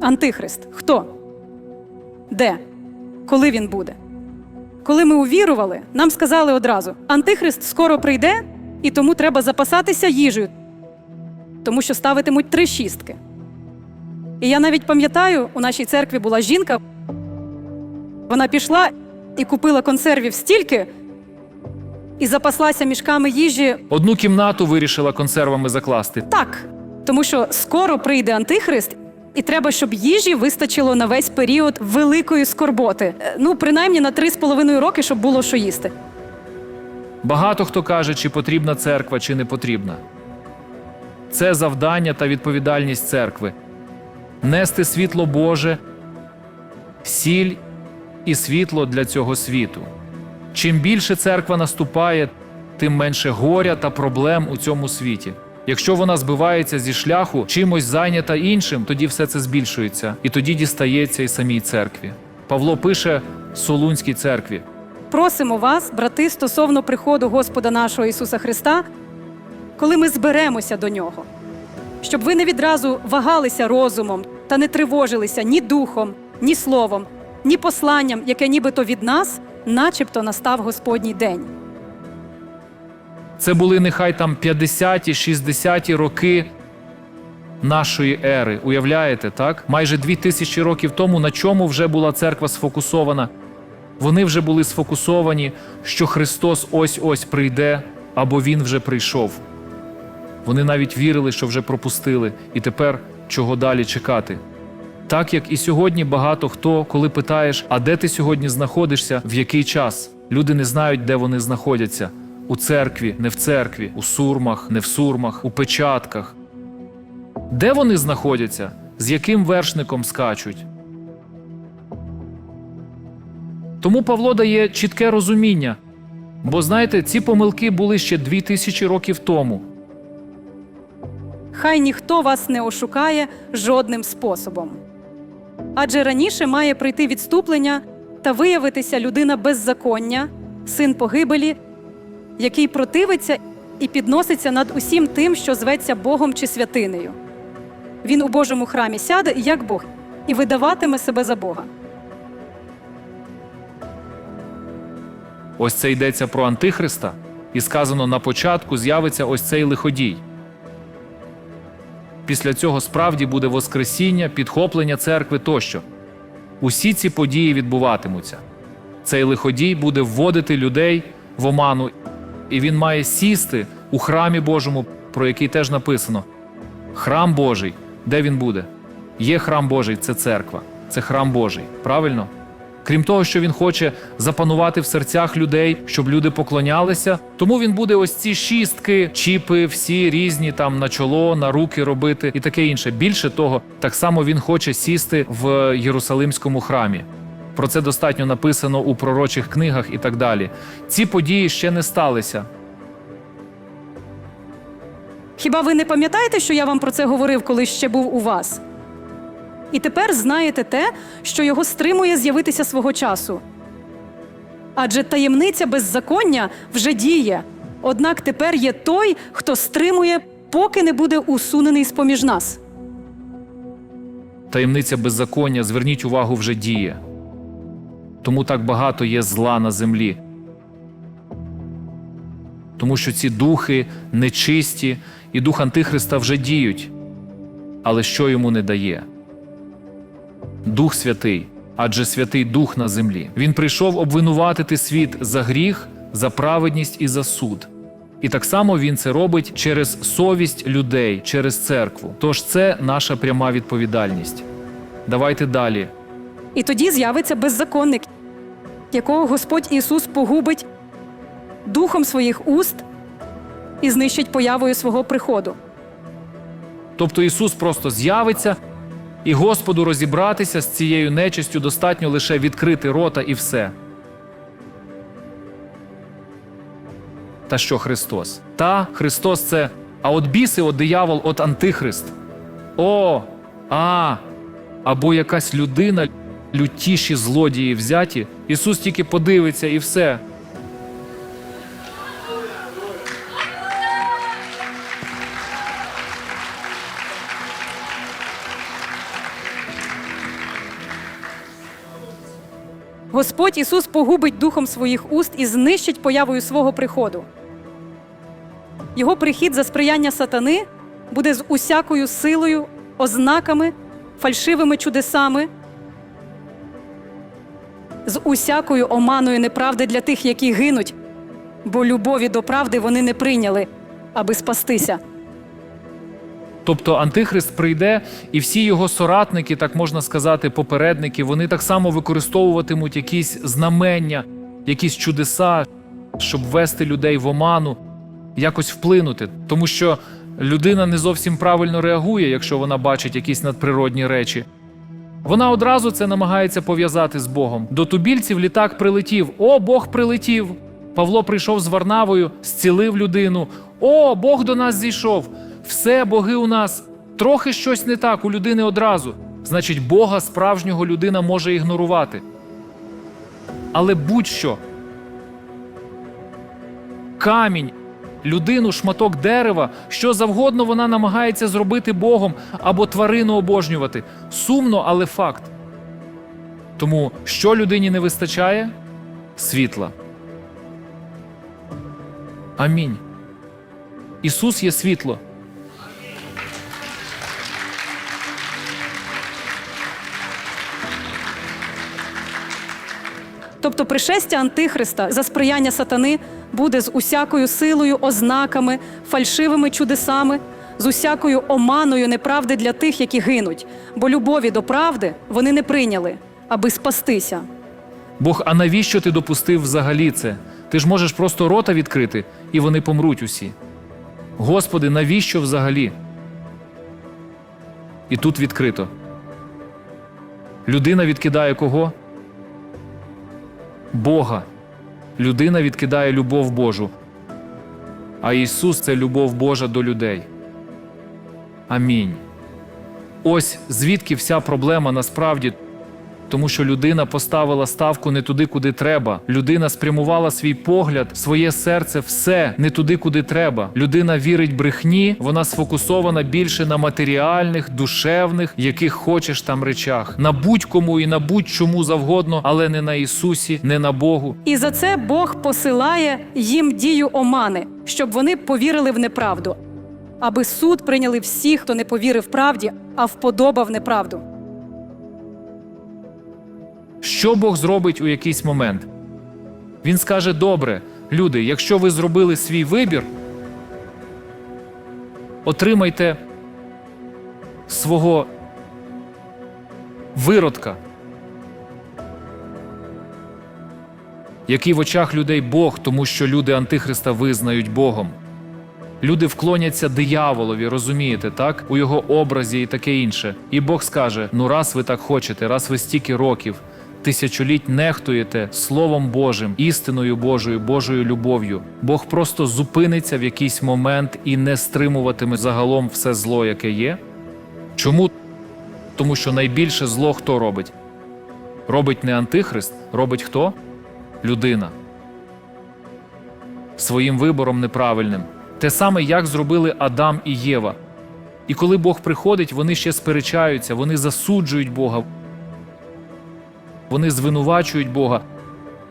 Антихрист. Хто? Де? Коли він буде? Коли ми увірували, нам сказали одразу: Антихрист скоро прийде, і тому треба запасатися їжею, тому що ставитимуть три шістки. І я навіть пам'ятаю, у нашій церкві була жінка. Вона пішла і купила консервів стільки і запаслася мішками їжі Одну кімнату вирішила консервами закласти. так, тому що скоро прийде антихрист, і треба, щоб їжі вистачило на весь період великої скорботи. Е, Ну, принаймні на три з половиною роки, щоб було що їсти. Багато хто каже, чи потрібна церква, чи не потрібна. Це завдання та відповідальність церкви нести світло Боже, сіль і світло для цього світу. Чим більше церква наступає, тим менше горя та проблем у цьому світі. Якщо вона збивається зі шляху, чимось зайнята іншим, тоді все це збільшується, і тоді дістається і самій церкві. Павло пише Солунській церкві. Просимо вас, брати, стосовно приходу Господа нашого Ісуса Христа, коли ми зберемося до нього, щоб ви не відразу вагалися розумом та не тривожилися ні духом, ні словом, ні посланням, яке нібито від нас, начебто настав Господній день. Це були нехай там 50-ті, 60-ті роки нашої ери. Уявляєте, так? Майже дві тисячі років тому на чому вже була церква сфокусована? Вони вже були сфокусовані, що Христос ось-ось прийде, або Він вже прийшов. Вони навіть вірили, що вже пропустили, і тепер чого далі чекати. Так як і сьогодні багато хто, коли питаєш, а де ти сьогодні знаходишся, в який час? Люди не знають, де вони знаходяться. У церкві, не в церкві, у сурмах, не в сурмах, у печатках. Де вони знаходяться? З яким вершником скачуть? Тому Павло дає чітке розуміння. Бо знаєте, ці помилки були ще дві тисячі років тому. Хай ніхто вас не ошукає жодним способом. Адже раніше має прийти відступлення та виявитися людина беззаконня, син погибелі, який противиться і підноситься над усім тим, що зветься Богом чи святинею. Він у Божому храмі сяде як Бог і видаватиме себе за Бога. Ось це йдеться про Антихриста, і сказано на початку з'явиться ось цей лиходій. Після цього справді буде Воскресіння, підхоплення церкви тощо. Усі ці події відбуватимуться. Цей лиходій буде вводити людей в оману, і він має сісти у храмі Божому, про який теж написано: Храм Божий, де він буде? Є храм Божий, це церква, це храм Божий. Правильно? Крім того, що він хоче запанувати в серцях людей, щоб люди поклонялися, тому він буде ось ці шістки, чіпи, всі різні там на чоло, на руки робити і таке інше. Більше того, так само він хоче сісти в Єрусалимському храмі. Про це достатньо написано у пророчих книгах і так далі. Ці події ще не сталися. Хіба ви не пам'ятаєте, що я вам про це говорив, коли ще був у вас? І тепер знаєте те, що його стримує з'явитися свого часу. Адже таємниця беззаконня вже діє. Однак тепер є той, хто стримує, поки не буде усунений з поміж нас. Таємниця беззаконня, зверніть увагу, вже діє. Тому так багато є зла на землі. Тому що ці духи нечисті і дух Антихриста вже діють. Але що йому не дає? Дух Святий, адже Святий Дух на землі. Він прийшов обвинуватити світ за гріх, за праведність і за суд. І так само він це робить через совість людей, через церкву. Тож це наша пряма відповідальність. Давайте далі. І тоді з'явиться беззаконник, якого Господь Ісус погубить духом своїх уст і знищить появою свого приходу. Тобто Ісус просто з'явиться, і Господу розібратися з цією нечистю достатньо лише відкрити рота і все. Та що Христос? Та Христос це. А от біси, от диявол, от антихрист. О, а, або якась людина, лютіші злодії взяті. Ісус тільки подивиться і все. Господь Ісус погубить духом своїх уст і знищить появою свого приходу. Його прихід за сприяння сатани буде з усякою силою, ознаками, фальшивими чудесами з усякою оманою неправди для тих, які гинуть, бо любові до правди вони не прийняли, аби спастися. Тобто Антихрист прийде, і всі його соратники, так можна сказати, попередники, вони так само використовуватимуть якісь знамення, якісь чудеса, щоб ввести людей в оману, якось вплинути. Тому що людина не зовсім правильно реагує, якщо вона бачить якісь надприродні речі. Вона одразу це намагається пов'язати з Богом. До тубільців літак прилетів. О, Бог прилетів! Павло прийшов з Варнавою, зцілив людину. О, Бог до нас зійшов. Все, боги у нас. Трохи щось не так у людини одразу. Значить, Бога справжнього людина може ігнорувати. Але будь-що. Камінь, людину, шматок дерева, що завгодно вона намагається зробити Богом або тварину обожнювати. Сумно, але факт. Тому що людині не вистачає? Світла. Амінь. Ісус є світло. Тобто пришестя Антихриста за сприяння сатани буде з усякою силою, ознаками, фальшивими чудесами, з усякою оманою неправди для тих, які гинуть, бо любові до правди вони не прийняли, аби спастися. Бог, а навіщо ти допустив взагалі це? Ти ж можеш просто рота відкрити, і вони помруть усі. Господи, навіщо взагалі? І тут відкрито. Людина відкидає кого? Бога. Людина відкидає любов Божу. А Ісус це любов Божа до людей. Амінь. Ось звідки вся проблема насправді. Тому що людина поставила ставку не туди, куди треба. Людина спрямувала свій погляд, своє серце, все не туди, куди треба. Людина вірить брехні, вона сфокусована більше на матеріальних, душевних, яких хочеш там речах, на будь-кому і на будь-чому завгодно, але не на Ісусі, не на Богу. І за це Бог посилає їм дію омани, щоб вони повірили в неправду, аби суд прийняли всіх, хто не повірив правді, а вподобав неправду. Що Бог зробить у якийсь момент? Він скаже: добре, люди, якщо ви зробили свій вибір, отримайте свого виродка, який в очах людей Бог, тому що люди Антихриста визнають Богом. Люди вклоняться дияволові, розумієте, так? У його образі і таке інше. І Бог скаже: ну, раз ви так хочете, раз ви стільки років, тисячоліть нехтуєте Словом Божим, істиною Божою, Божою любов'ю. Бог просто зупиниться в якийсь момент і не стримуватиме загалом все зло, яке є. Чому? Тому що найбільше зло хто робить? Робить не Антихрист, робить хто? Людина. Своїм вибором неправильним. Те саме, як зробили Адам і Єва. І коли Бог приходить, вони ще сперечаються, вони засуджують Бога, вони звинувачують Бога.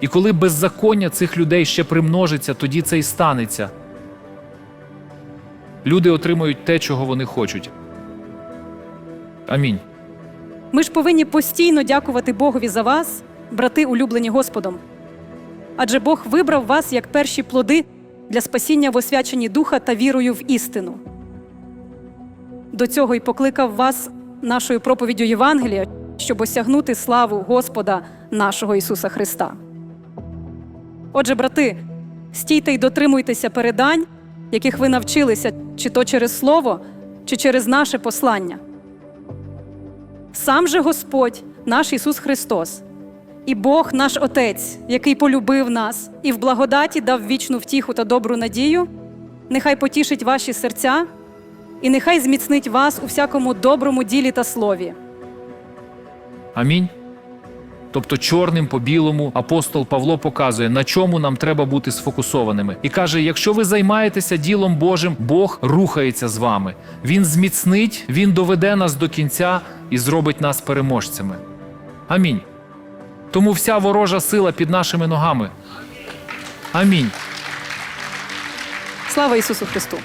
І коли беззаконня цих людей ще примножиться, тоді це й станеться. Люди отримують те, чого вони хочуть. Амінь. Ми ж повинні постійно дякувати Богові за вас, брати, улюблені Господом. Адже Бог вибрав вас як перші плоди для спасіння в освяченні духа та вірою в істину. До цього й покликав вас нашою проповіддю Євангелія, щоб осягнути славу Господа нашого Ісуса Христа. Отже, брати, стійте й дотримуйтеся передань, яких ви навчилися, чи то через Слово, чи через наше послання. Сам же Господь, наш Ісус Христос, і Бог наш Отець, який полюбив нас і в благодаті дав вічну втіху та добру надію, нехай потішить ваші серця, і нехай зміцнить вас у всякому доброму ділі та слові. Амінь. Тобто, чорним по білому апостол Павло показує, на чому нам треба бути сфокусованими, і каже: якщо ви займаєтеся ділом Божим, Бог рухається з вами. Він зміцнить, Він доведе нас до кінця і зробить нас переможцями. Амінь. Тому вся ворожа сила під нашими ногами. Амінь. Слава Ісусу Христу!